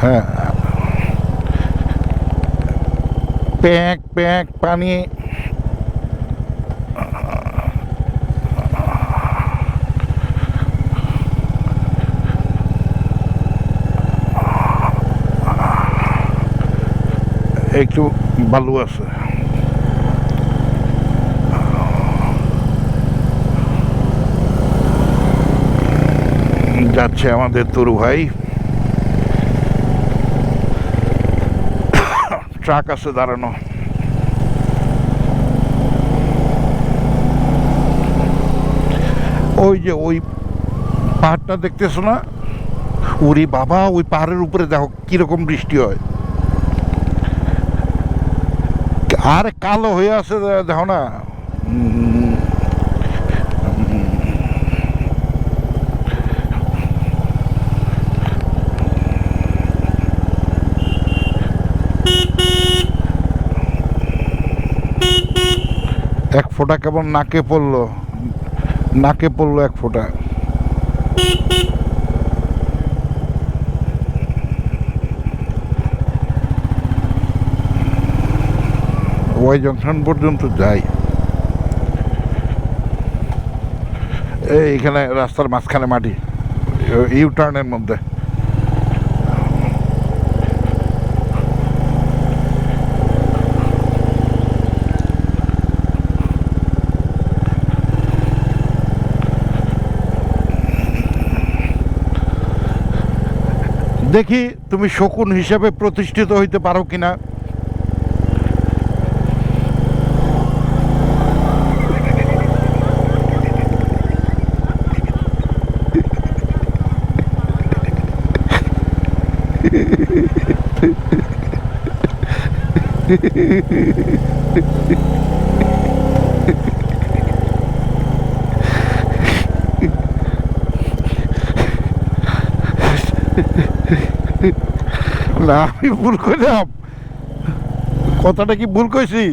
হ্যাঁ pack pack পানি একটু বালু আছে যাচ্ছে আমাদের তরু ভাই। ট্রাক আছে দাঁড়ানো। ওই যে ওই পাহাড়টা দেখতেছো না? ওরে বাবা, ওই পাহাড়ের উপরে দেখো কীরকম বৃষ্টি হয়। আর কালো হয়ে আছে, দেখো না। এক ফোঁটা কেমন নাকে পড়ল নাকে পড়ল এক ফোঁটা। ওয়াই জংশন পর্যন্ত যাই। এই এখানে রাস্তার মাঝখানে মাটি ইউ টার্নের মধ্যে। দেখি তুমি শকুন হিসেবে প্রতিষ্ঠিত হইতে পারো কিনা। না, আমি ভুল করলাম কথাটা কি ভুল কইছি?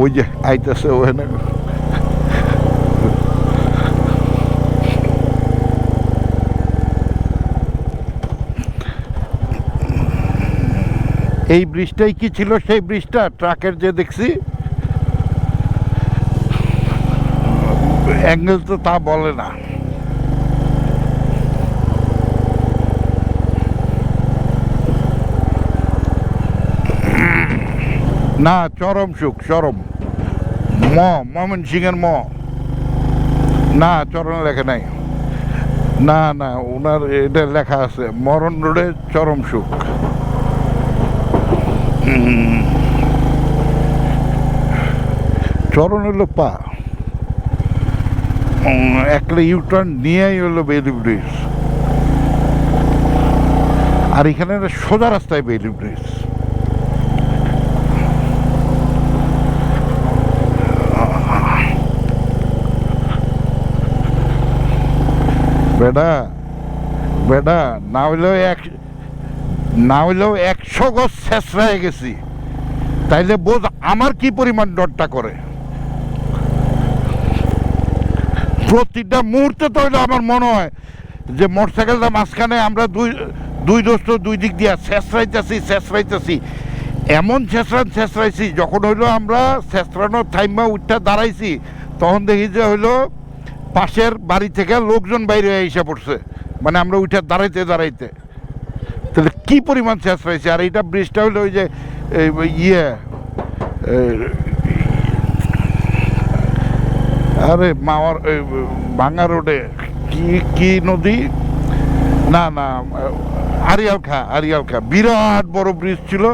ওই যে আইতেছে ওখানে। এই ব্রিজটাই কি ছিল সেই ব্রিজটা? ট্রাকের যে দেখছি। অ্যাঙ্গেল তো তা বলে না। না, চরম সুখ, চরম। ম মমন সিংয়ের ম। না চরণ লেখা নাই। না না ওনার এটা লেখা আছে, মরণ রোডে চরম সুখ। চরণ হলো পা। একটা ইউটার্ন নিয়েই হলো বেলি ব্রিজ আর এখানে সোজা রাস্তায় বেলি ব্রিজ বেটা বেটা, না হইলেও এক, না হইলেও একশো গজ শেষরায় গেছি। তাইলে বোধ আমার কি পরিমাণ ডরটা করে। প্রতিটা মুহূর্তে তো আমার মনে হয় যে মোটরসাইকেলটা মাঝখানে আমরা দুই দুই দোস্ত দুই দিক দিয়া শেষরাইতেছি শেষরাইতেছি এমন শেষরান শেষরাইছি যখন হইল আমরা শেষরানোর থাইমা উঠটা দাঁড়াইছি, তখন দেখি যে হইল পাশের বাড়ি থেকে লোকজন বাইরে এসে পড়ছে। মানে আমরা উঠে দাঁড়াইতে দাঁড়াইতে। তাহলে কি পরিমাণ শেষ রয়েছে আর এইটা ব্রিজটা হলো ওই যে ইয়ে আরে মাওয়ার ভাঙা রোডে, কি কি নদী? না না, আরিয়াল খা আরিয়াল খা। বিরাট বড় ব্রিজ ছিল।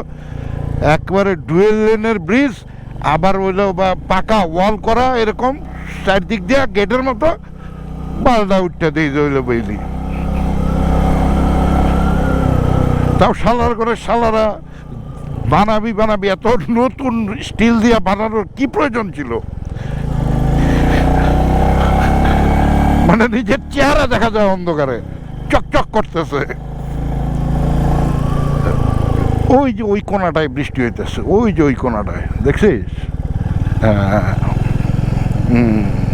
একবারে ডুয়েল লেনের ব্রিজ, আবার হইল বা পাকা ওয়াল করা এরকম। চারদিক দিয়ে গেটের মতো বালদা উঠতে দিয়ে হইল বইলি। তাও শালার করে শালারা বানাবি বানাবি, এত নতুন স্টিল দিয়ে বানানোর কি প্রয়োজন ছিল? মানে নিজের চেহারা দেখা যায় অন্ধকারে, চকচক করতেছে। ওই যে ওই কোনাটায় বৃষ্টি হইতেছে, ওই যে ওই কোনাটায়, দেখছিস? হ্যাঁ। 嗯。